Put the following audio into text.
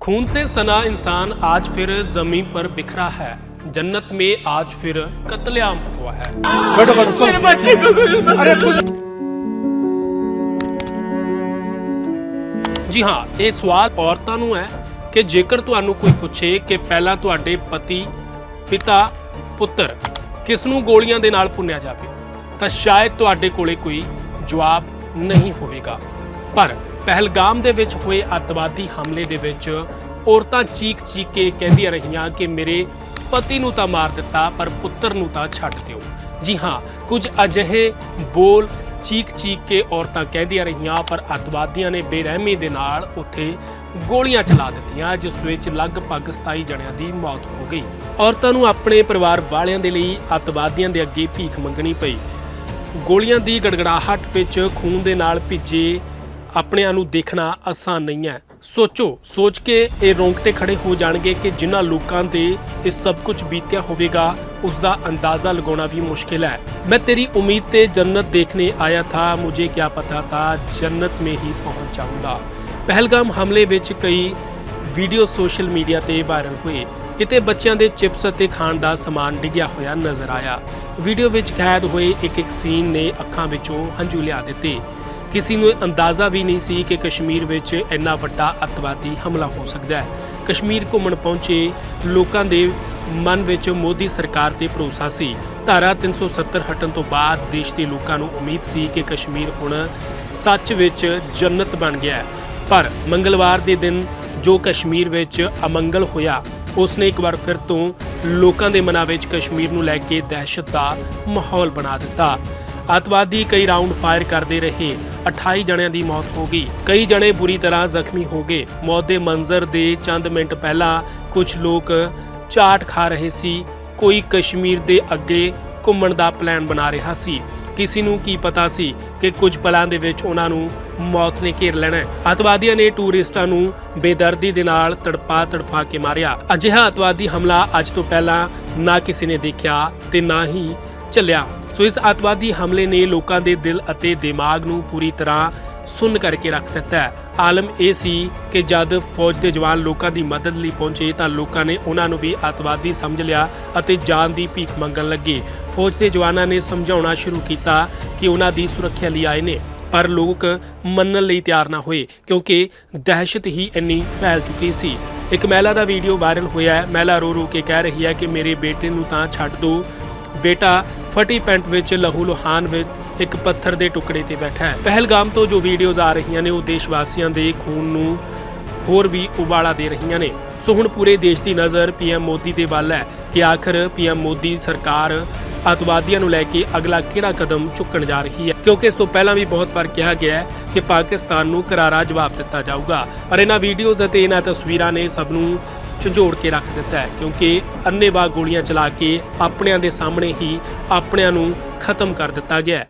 खून से सना इंसान आज फिर जमीन पर बिखरा है जन्नत में आज फिर कत्लेआम हुआ है बैठो बैठो चलो। मेरे बच्चे को अरे कुछ ਜੀ ਹਾਂ ਇਹ ਸਵਾਲ ਔਰਤਾਂ ਨੂੰ ਹੈ ਕਿ ਜੇਕਰ ਤੁਹਾਨੂੰ ਕੋਈ ਪੁੱਛੇ ਕਿ ਪਹਿਲਾਂ ਤੁਹਾਡੇ ਪਤੀ ਪਿਤਾ ਪੁੱਤਰ ਕਿਸ ਨੂੰ ਗੋਲੀਆਂ ਦੇ ਨਾਲ ਭੁੰਨਿਆ ਜਾਵੇ ਤਾਂ ਸ਼ਾਇਦ ਤੁਹਾਡੇ ਕੋਲੇ ਕੋਈ ਜਵਾਬ ਨਹੀਂ ਹੋਵੇਗਾ ਪਰ ਪਹਿਲਗਾਮ ਦੇ ਵਿੱਚ ਹੋਏ ਅੱਤਵਾਦੀ ਹਮਲੇ ਦੇ ਵਿੱਚ ਔਰਤਾਂ ਚੀਕ ਚੀਕ ਕੇ ਕਹਿੰਦੀਆਂ ਰਹੀਆਂ ਕਿ ਮੇਰੇ ਪਤੀ ਨੂੰ ਤਾਂ ਮਾਰ ਦਿੱਤਾ, ਪਰ ਪੁੱਤਰ ਨੂੰ ਤਾਂ ਛੱਡ ਦਿਓ। ਜੀ ਹਾਂ, ਕੁਝ ਅਜਿਹੇ ਬੋਲ ਚੀਕ ਚੀਕ ਕੇ ਔਰਤਾਂ ਕਹਿੰਦੀਆਂ ਰਹੀਆਂ, ਪਰ ਅੱਤਵਾਦੀਆਂ ਨੇ ਬੇਰਹਿਮੀ ਦੇ ਨਾਲ ਉੱਥੇ ਗੋਲੀਆਂ ਚਲਾ ਦਿੱਤੀਆਂ, ਜਿਸ ਵਿੱਚ ਲਗਭਗ 27 ਜਣਿਆਂ ਦੀ ਮੌਤ ਹੋ ਗਈ। ਔਰਤਾਂ ਨੂੰ ਆਪਣੇ ਪਰਿਵਾਰ ਵਾਲਿਆਂ ਦੇ ਲਈ ਅੱਤਵਾਦੀਆਂ ਦੇ ਅੱਗੇ ਭੀਖ ਮੰਗਣੀ ਪਈ। ਗੋਲੀਆਂ ਦੀ ਗੜਗੜਾਹਟ ਵਿੱਚ ਖੂਨ ਦੇ ਨਾਲ ਭਿੱਜੇ ਆਪਣਿਆਂ ਨੂੰ ਦੇਖਣਾ ਆਸਾਨ ਨਹੀਂ ਹੈ। ਸੋਚੋ, ਸੋਚ ਕੇ ਇਹ ਰੋਂਗਟੇ ਖੜੇ ਹੋ ਜਾਣਗੇ ਕਿ ਜਿਨ੍ਹਾਂ ਲੋਕਾਂ ਤੇ ਇਹ ਸਭ ਕੁਝ ਬੀਤਿਆ ਹੋਵੇਗਾ ਉਸ ਦਾ ਅੰਦਾਜ਼ਾ ਲਗਾਉਣਾ ਵੀ ਮੁਸ਼ਕਿਲ ਹੈ। ਮੈਂ ਤੇਰੀ ਉਮੀਦ ਤੇ ਜੰਨਤ ਦੇਖਣੇ ਆਇਆ ਥਾ, ਮੁਝੇ ਕੀ ਪਤਾ ਥਾ, ਜੰਨਤ ਮੇਂ ਹੀ ਪਹੁੰਚ ਜਾਊਂਗਾ। ਪਹਿਲਗਾਮ ਹਮਲੇ ਵਿੱਚ ਕਈ ਵੀਡੀਓ ਸੋਸ਼ਲ ਮੀਡੀਆ ਤੇ ਵਾਇਰਲ ਹੋਏ। ਕਿਤੇ ਬੱਚਿਆਂ ਦੇ ਚਿਪਸ ਅਤੇ ਖਾਣ ਦਾ ਸਮਾਨ ਡਿੱਗਿਆ ਹੋਇਆ ਨਜ਼ਰ ਆਇਆ। ਵੀਡੀਓ ਵਿੱਚ ਕੈਦ ਹੋਏ ਇੱਕ ਇੱਕ ਸੀਨ ਨੇ ਅੱਖਾਂ ਵਿੱਚੋਂ ਹੰਝੂ ਲਿਆ ਦਿੱਤੇ। ਕਿਸੇ ਨੂੰ ਅੰਦਾਜ਼ਾ ਵੀ ਨਹੀਂ ਸੀ ਕਿ ਕਸ਼ਮੀਰ ਵਿੱਚ ਇੰਨਾ ਵੱਡਾ ਅੱਤਵਾਦੀ ਹਮਲਾ ਹੋ ਸਕਦਾ ਹੈ। ਕਸ਼ਮੀਰ ਘੁੰਮਣ ਪਹੁੰਚੇ ਲੋਕਾਂ ਦੇ ਮਨ ਵਿੱਚ ਮੋਦੀ ਸਰਕਾਰ ਤੇ ਭਰੋਸਾ ਸੀ। ਧਾਰਾ 370 ਹਟਣ ਤੋਂ ਬਾਅਦ ਦੇਸ਼ ਦੇ ਲੋਕਾਂ ਨੂੰ ਉਮੀਦ ਸੀ ਕਿ ਕਸ਼ਮੀਰ ਹੁਣ ਸੱਚ ਵਿੱਚ ਜੰਨਤ ਬਣ ਗਿਆ ਹੈ। ਪਰ ਮੰਗਲਵਾਰ ਦੇ ਦਿਨ ਜੋ ਕਸ਼ਮੀਰ ਵਿੱਚ ਅਮੰਗਲ ਹੋਇਆ ਉਸ ਨੇ ਇੱਕ ਵਾਰ ਫਿਰ ਤੋਂ ਲੋਕਾਂ ਦੇ ਮਨਾਂ ਵਿੱਚ ਕਸ਼ਮੀਰ ਨੂੰ ਲੈ ਕੇ ਦਹਿਸ਼ਤ ਦਾ ਮਾਹੌਲ ਬਣਾ ਦਿੱਤਾ। ਅੱਤਵਾਦੀ ਕਈ ਰਾਉਂਡ ਫਾਇਰ ਕਰਦੇ ਰਹੇ। 28 ਜਣਿਆਂ ਦੀ ਮੌਤ ਹੋ ਗਈ। ਕਈ ਜਣੇ ਬੁਰੀ ਤਰ੍ਹਾਂ ਜ਼ਖਮੀ ਹੋ ਗਏ। ਮੌਤ ਦੇ ਮੰਜ਼ਰ ਦੇ ਚੰਦ ਮਿੰਟ ਪਹਿਲਾਂ ਕੁਝ ਲੋਕ ਚਾਟ ਖਾ ਰਹੇ ਸੀ। ਕੋਈ ਕਸ਼ਮੀਰ ਦੇ ਅੱਗੇ ਘੁੰਮਣ ਦਾ ਪਲਾਨ ਬਣਾ ਰਿਹਾ ਸੀ। ਕਿਸੇ ਨੂੰ ਕੀ ਪਤਾ ਸੀ ਕਿ ਕੁਝ ਪਲਾਂ ਦੇ ਵਿੱਚ ਉਹਨਾਂ ਨੂੰ ਮੌਤ ਨੇ ਘੇਰ ਲੈਣਾ ਹੈ। ਅੱਤਵਾਦੀਆਂ ਨੇ ਟੂਰਿਸਟਾਂ ਨੂੰ ਬੇਦਰਦੀ ਦੇ ਨਾਲ ਤੜਪਾ ਤੜਫਾ ਕੇ ਮਾਰਿਆ। ਅਜਿਹਾ ਅੱਤਵਾਦੀ ਹਮਲਾ ਅੱਜ ਤੋਂ ਪਹਿਲਾਂ ਨਾ ਕਿਸੇ ਨੇ ਦੇਖਿਆ ਤੇ ਨਾ ਹੀ ਚੱਲਿਆ। ਸੋ ਇਸ ਅੱਤਵਾਦੀ ਹਮਲੇ ਨੇ ਲੋਕਾਂ ਦੇ ਦਿਲ ਅਤੇ ਦਿਮਾਗ ਨੂੰ ਪੂਰੀ ਤਰ੍ਹਾਂ ਸੁੰਨ ਕਰਕੇ ਰੱਖ ਦਿੱਤਾ ਹੈ। ਆਲਮ ਇਹ ਸੀ ਕਿ ਜਦ ਫੌਜ ਦੇ ਜਵਾਨ ਲੋਕਾਂ ਦੀ ਮਦਦ ਲਈ ਪਹੁੰਚੇ ਤਾਂ ਲੋਕਾਂ ਨੇ ਉਹਨਾਂ ਨੂੰ ਵੀ ਅੱਤਵਾਦੀ ਸਮਝ ਲਿਆ ਅਤੇ ਜਾਨ ਦੀ ਭੀਖ ਮੰਗਣ ਲੱਗੇ। ਫੌਜ ਦੇ ਜਵਾਨਾਂ ਨੇ ਸਮਝਾਉਣਾ ਸ਼ੁਰੂ ਕੀਤਾ ਕਿ ਉਹਨਾਂ ਦੀ ਸੁਰੱਖਿਆ ਲਈ ਆਏ ਨੇ, ਪਰ ਲੋਕ ਮੰਨਣ ਲਈ ਤਿਆਰ ਨਾ ਹੋਏ ਕਿਉਂਕਿ ਦਹਿਸ਼ਤ ਹੀ ਇੰਨੀ ਫੈਲ ਚੁੱਕੀ ਸੀ। ਇੱਕ ਮਹਿਲਾ ਦਾ ਵੀਡੀਓ ਵਾਇਰਲ ਹੋਇਆ ਹੈ। ਮਹਿਲਾ ਰੋ ਰੋ ਕੇ ਕਹਿ ਰਹੀ ਹੈ ਕਿ ਮੇਰੇ ਬੇਟੇ ਨੂੰ ਤਾਂ ਛੱਡ ਦਿਓ ਬੇਟਾ ਫਟੀ ਪੈਂਟ ਵਿੱਚ ਲਹੂ ਲੁਹਾਨ ਵਿੱਚ ਇੱਕ ਪੱਥਰ ਦੇ ਟੁਕੜੇ ਤੇ ਬੈਠਾ ਹੈ। ਪਹਿਲਗਾਮ ਤੋਂ ਜੋ ਵੀਡੀਓਜ਼ ਆ ਰਹੀਆਂ ਨੇ, ਉਹ ਦੇਸ਼ ਵਾਸੀਆਂ ਦੇ ਖੂਨ ਨੂੰ ਹੋਰ ਵੀ ਉਬਾਲਾ ਦੇ ਰਹੀਆਂ ਨੇ। ਸੋ ਹੁਣ ਪੂਰੇ ਦੇਸ਼ ਦੀ ਨਜ਼ਰ ਪੀਐਮ ਮੋਦੀ ਦੇ ਵੱਲ ਹੈ ਕਿ ਆਖਰ ਪੀਐਮ ਮੋਦੀ ਸਰਕਾਰ ਅੱਤਵਾਦੀਆਂ ਨੂੰ ਲੈ ਕੇ ਅਗਲਾ ਕਿਹੜਾ ਕਦਮ ਚੁੱਕਣ ਜਾ ਰਹੀ ਹੈ? ਕਿਉਂਕਿ ਇਸ ਤੋਂ ਪਹਿਲਾਂ ਵੀ ਬਹੁਤ ਵਾਰ ਕਿਹਾ ਗਿਆ ਹੈ ਕਿ ਪਾਕਿਸਤਾਨ ਨੂੰ ਕਰਾਰਾ ਜਵਾਬ ਦਿੱਤਾ ਜਾਊਗਾ। ਪਰ ਇਹਨਾਂ ਵੀਡੀਓਜ਼ ਅਤੇ ਇਹਨਾਂ ਤਸਵੀਰਾਂ ਨੇ ਸਭ ਨੂੰ ਝੰਜੋੜ ਕੇ ਰੱਖ ਦਿੱਤਾ ਹੈ, ਕਿਉਂਕਿ ਅੰਨੇਵਾਹ ਗੋਲੀਆਂ ਚਲਾ ਕੇ ਆਪਣਿਆਂ ਦੇ ਸਾਹਮਣੇ ਹੀ ਆਪਣਿਆਂ ਨੂੰ ਖਤਮ ਕਰ ਦਿੱਤਾ ਗਿਆ